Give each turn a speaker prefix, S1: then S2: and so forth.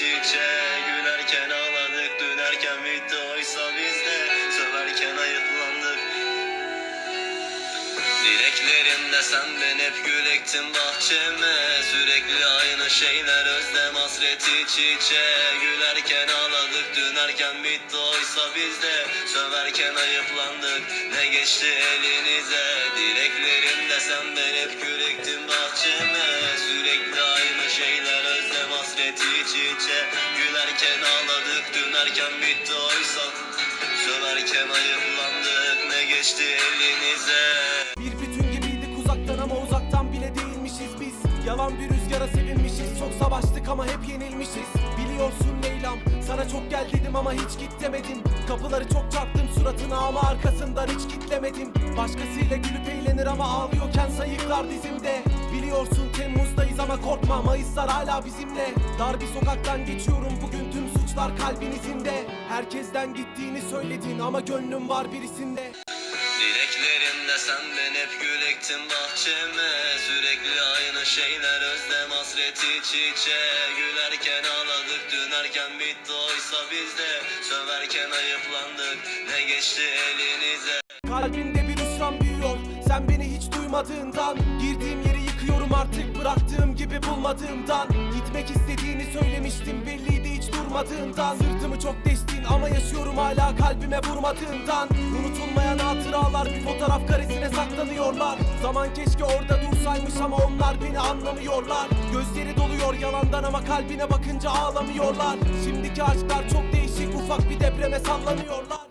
S1: Değişikçe gülerken ağladık. Dönerken bitti oysa biz de Söverken ayıplandık. Dileklerinde sen ben hep gül ektim bahçeme. Sürekli aynı şeyler özlem hasreti iç içe Gülerken ağladık. Dönerken bitti oysa biz de Söverken ayıplandık. Ne geçti elinize? Dileklerinde sen ben hep gül ektim iç içe Gülerken ağladık dönerken bitti oysa. Söverken ayıplandık ne geçti elinize
S2: Bir bütün gibiydik uzaktan ama uzaktan bile değilmişiz biz. Yalan bir rüzgara sevinmişiz Çok savaştık ama hep yenilmişiz. Biliyorsun Leyla'm sana çok gel dedim ama hiç git demedim. Kapıları çok çarptım suratına ama arkasından hiç kitlemedim Başkasıyla gülüp eğlenir ama ağlıyorken sayıklar dizimde. Biliyorsun Temmuz'dayız ama korkma Mayıslar hala bizimle. Dar bir sokaktan geçiyorum bugün tüm suçlar kalbin izinde. Herkesten gittiğini söyledin ama gönlüm var birisinde.
S1: Dileklerimde sen ben hep gül ektin bahçeme. Sürekli aynı şeyler özlem hasret iç içe. Gülerken ağladık dönerken bitti oysa bizde. Söverken ayıplandık ne geçti elinize?
S2: Kalbimde bir hüsran büyüyor Sen beni hiç duymadığından. Girdiğim yeri yıkıyorum artık Bıraktığım gibi bulmadığımdan. Gitmek istediğini söylemiştim Belliydi hiç durmadığından. Sırtımı çok deştin ama yaşıyorum hala kalbime vurmadığından. Unutulmayan hatıralar bir fotoğraf karesine saklanıyorlar. Zaman keşke orada dursaymış ama onlar beni anlamıyorlar. Gözleri doluyor yalandan ama kalbine bakınca ağlamıyorlar. Şimdiki aşklar çok değişik ufak bir depreme sallanıyorlar